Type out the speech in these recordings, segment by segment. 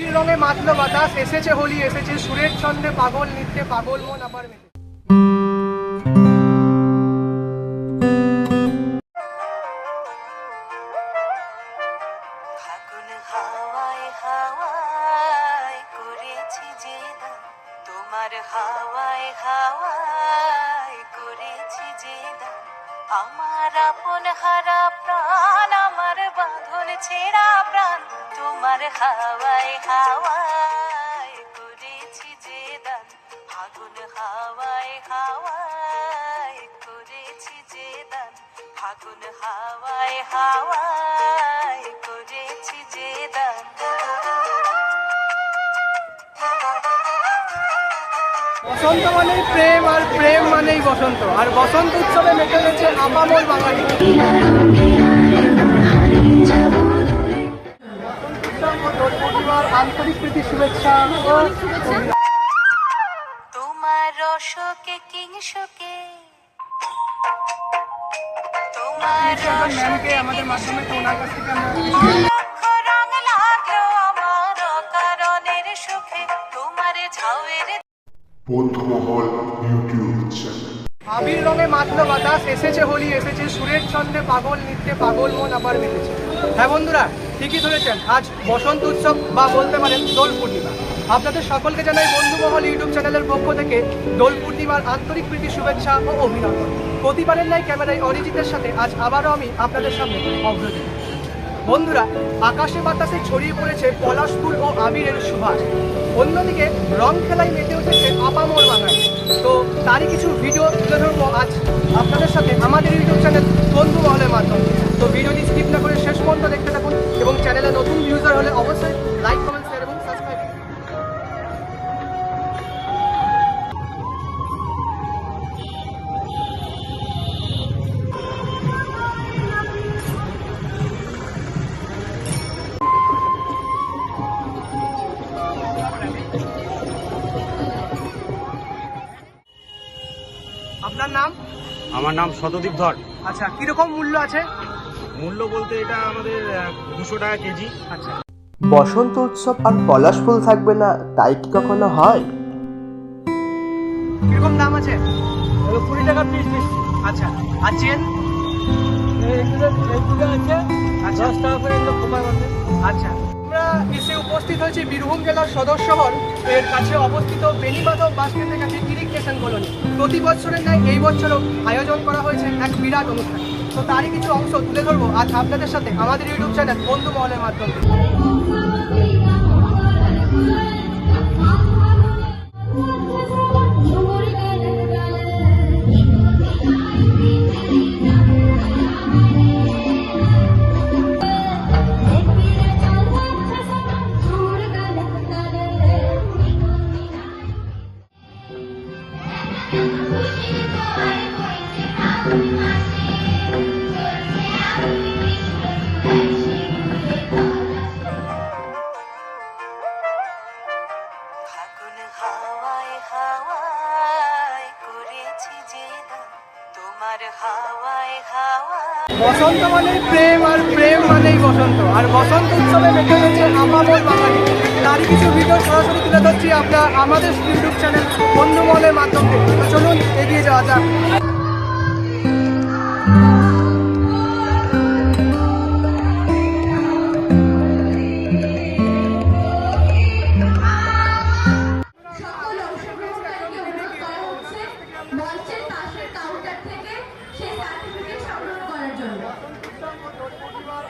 নীল রঙে মাতলো বাতাস, এসেছে হোলি, এসেছে সুরের ছন্দে পাগল নৃত্যে পাগল মন আবার মেতে। তোমার হাওয়ায় হাওয়ায় করেছি যে আমার আপন হারা প্রাণ, আমার বাঁধন ছেঁড়া প্রাণ, তোমার হাওয়ায় হাওয়ায় করেছি যে দান ফাগুন হাওয়ায় হাওয়ায় করেছি যে দান ফাগুন হাওয়ায় হাওয়ায় করেছি যে দান। বসন্ত মানেই প্রেম আর প্রেম মানেই বসন্ত আর বসন্ত উৎসবে মেতে গেছে আপামর বাঙালি আন্তরিক প্রীতি শুভেচ্ছা। তোমার রসকে কিংসকে আমাদের মাধ্যমে ওনার কাছ থেকে আমরা বন্ধুমহল ইউটিউব চ্যানেল। আবির রঙে মাতলো বাতাস, এসেছে হোলি, এসেছে সুরের ছন্দে পাগল নৃত্যে পাগল মন আবার মেতেছে হ্যাঁ বন্ধুরা, ঠিকই ধরেছেন, আজ বসন্ত উৎসব বা বলতে পারেন দোল পূর্ণিমা। আপনাদের সকলকে জানাই বন্ধুমহল ইউটিউব চ্যানেলের পক্ষ থেকে দোল পূর্ণিমার আন্তরিক প্রীতি, শুভেচ্ছা ও অভিনন্দন। প্রতিবারের নাই ক্যামেরায় অরিজিতের সাথে আজ আবারও আমি আপনাদের সামনে অগ্রজি বন্ধুরা, আকাশে বাতাসে ছড়িয়ে পড়েছে পলাশ ফুল ও আবিরের সুভাষ অন্যদিকে, রং খেলায় মেতে উঠেছে আপামোর বাঙালি তো তারই কিছু ভিডিও তুলে ধরবো আজ আপনাদের সাথে আমাদের ইউটিউব চ্যানেল বন্ধু মহলের মাধ্যমে। তো ভিডিওটি আমার নাম শতদীপ ধর আচ্ছা কীরকম মূল্য আছে মূল্য বলতে এটা আমাদের দুশো টাকা কেজি আচ্ছা বসন্ত উৎসব আর পলাশ ফুল থাকবে না তাই কি কখনো হয় কীরকম দাম আছে কুড়ি টাকা পিস পিস আচ্ছা আর চেন আচ্ছা দশ টাকা করে আচ্ছা আমরা এসে উপস্থিত হয়েছি বীরভূম জেলার সদর শহর। এর কাছে অবস্থিত বেনিমাধব বাসকেন্দ্রের কাছে ইরিগেশন কলোনি। প্রতি বছরের ন্যায় এই বছরও আয়োজন করা হয়েছে এক বিরাট অনুষ্ঠান। তো তারই কিছু অংশ তুলে ধরবো। আজ আপনাদের সাথে আমাদের ইউটিউব চ্যানেল বন্ধু মহলের মাধ্যমে। ফাগুন বসন্ত মানে প্রেম আর প্রেম মানেই বসন্ত। আর বসন্ত উৎসবে মেতে হয়েছে আমাদের বাঙালি। তারই কিছু ভিডিও সরাসরি তুলে ধরছি আপনার আমাদের ইউটিউব চ্যানেল বন্ধু মহলের মাধ্যমে চলুন এগিয়ে যাওয়া যাক।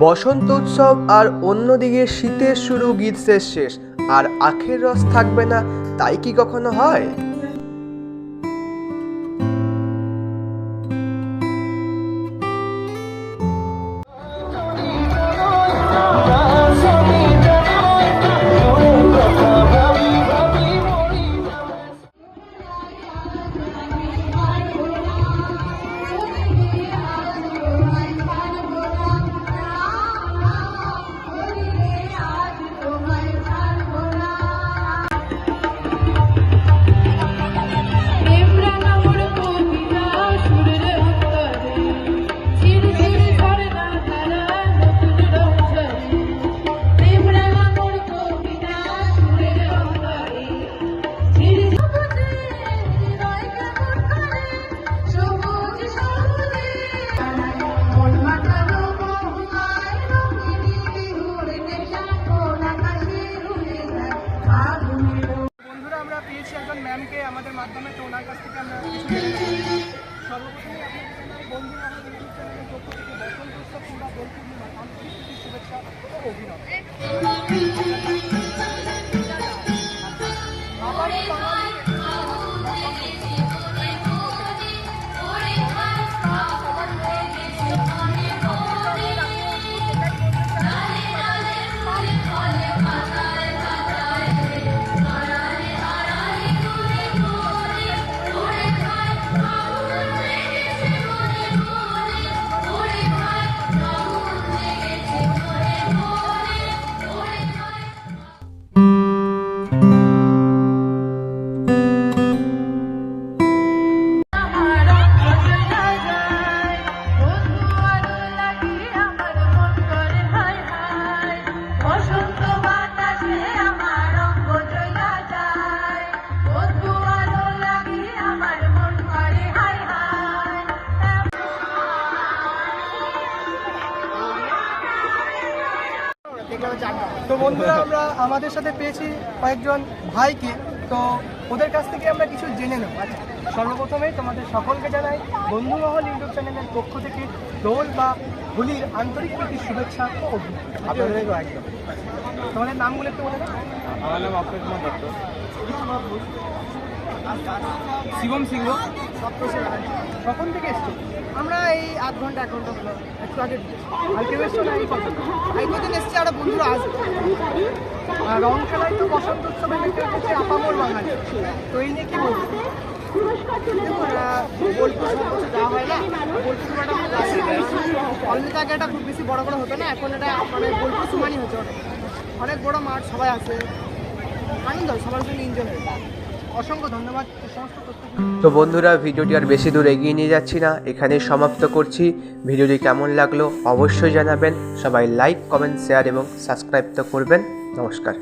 বসন্ত উৎসব আর অন্যদিকে শীতের শুরু গ্রীষ্মের শেষ। আর আখের রস থাকবে না, তাই কি কখনো হয়? পেয়েছি আমাদের মাধ্যমে তো ওনার কাছ থেকে আমরা সর্বপ্রথমে বন্ধু আমাদের চ্যানেলের পক্ষ থেকে বসন্ত উৎসব কিংবা দোল পূর্ণিমার আন্তরিক শুভেচ্ছা ও অভিনন্দন তো বন্ধুরা আমরা আমাদের সাথে পেয়েছি কয়েকজন ভাইকে। তো ওদের কাছ থেকে আমরা কিছু জেনে নেব। আচ্ছা সর্বপ্রথমেই তোমাদের সকলকে জানাই বন্ধুমহল ইউটিউব চ্যানেলের পক্ষ থেকে দোল বা হোলির আন্তরিক প্রতি শুভেচ্ছা ও অভিনন্দন। আপনাদেরও একদম। তোমাদের নামগুলো একটু বলে আমার নাম অক্ষয় কুমার দত্ত। শিবম সিংহ। কখন থেকে এসছো? আমরা এই আধ ঘণ্টা এক ঘণ্টা হলো। একটু আগে আর কেউ এসছো না এসছি আমরা বন্ধুরা আসব আর রং খেলায় তো বসন্ত উৎসবে দেখতে হচ্ছে আপামোর বাঙালি। তো এই নিয়ে কি বলব? বোলপুর সব বছর যাওয়া হয় না। বোলপুর একটা অলরেডি আগে এটা খুব বেশি বড় বড় হতো না। এখন এটা মানে বোলপুর হচ্ছে অনেক। অনেক বড় মাঠ সবাই আসে আনন্দ সবার সঙ্গে এনজয় হয়। তো বন্ধুরা, ভিডিওটি আর বেশি দূর এগিয়ে নিয়ে যাচ্ছি না এখানে সমাপ্ত করছি। ভিডিওটি কেমন লাগল অবশ্যই জানাবেন। সবাই লাইক কমেন্ট শেয়ার এবং সাবস্ক্রাইব তো করবেন। নমস্কার।